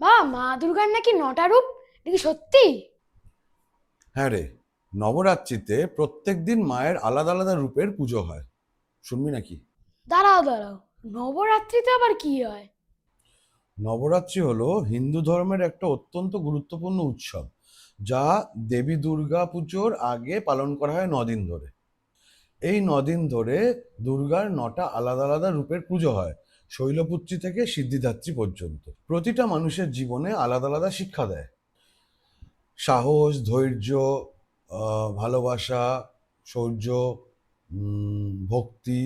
বা মা দুর্গার নাকি নটা রূপ? এটা কি সত্যি? হ্যাঁ রে নবরাত্রিতে প্রত্যেক দিন মায়ের আলাদা আলাদা রূপের পুজো হয়। শুনবি নাকি? দাঁড়াও দাঁড়াও। নবরাত্রিতে আবার কি হয়? নবরাত্রি হলো হিন্দু ধর্মের একটা অত্যন্ত গুরুত্বপূর্ণ উৎসব যা দেবী দুর্গা পুজোর আগে পালন করা হয় নদিন ধরে। এই নদিন ধরে দুর্গার নটা আলাদা আলাদা রূপের পুজো হয়। শৈলপুত্রী থেকে সিদ্ধিদাত্রী পর্যন্ত। প্রতিটা মানুষের জীবনে আলাদা আলাদা শিক্ষা দেয়। সাহস ধৈর্য ভালোবাসা শৌর্য ভক্তি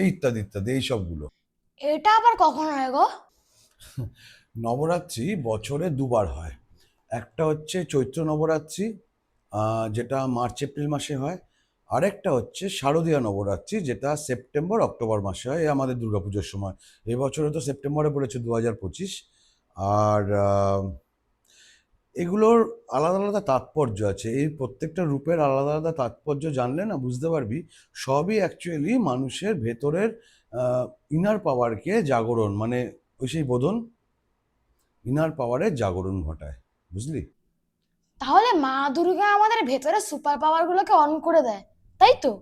এই ইত্যাদি ইত্যাদি এই সবগুলো। এটা আবার কখন হয় গো? নবরাত্রি বছরে দুবার হয়। একটা হচ্ছে চৈত্র নবরাত্রি যেটা মার্চ এপ্রিল মাসে হয়। আরেকটা হচ্ছে শারদীয় নবরাত্রি, যেটা সেপ্টেম্বর, অক্টোবর মাসে হয় আমাদের দুর্গাপুজোর সময়। এবছরে তো সেপ্টেম্বরে পড়েছে দু হাজার পঁচিশ। আর এগুলোর আলাদা আলাদা তাৎপর্য আছে। এই প্রত্যেকটা রূপের আলাদা আলাদা তাৎপর্য জানলে না বুঝতে পারবি, সবই অ্যাকচুয়ালি মানুষের ভেতরের ইনার পাওয়ারকে জাগরণ মানে ওই সেই বোধন ইনার পাওয়ারের জাগরণ ঘটায়। বুঝলি? তাহলে মা দুর্গা আমাদের ভেতরে সুপার পাওয়ার গুলোকে অন করে দেয়। তাই তো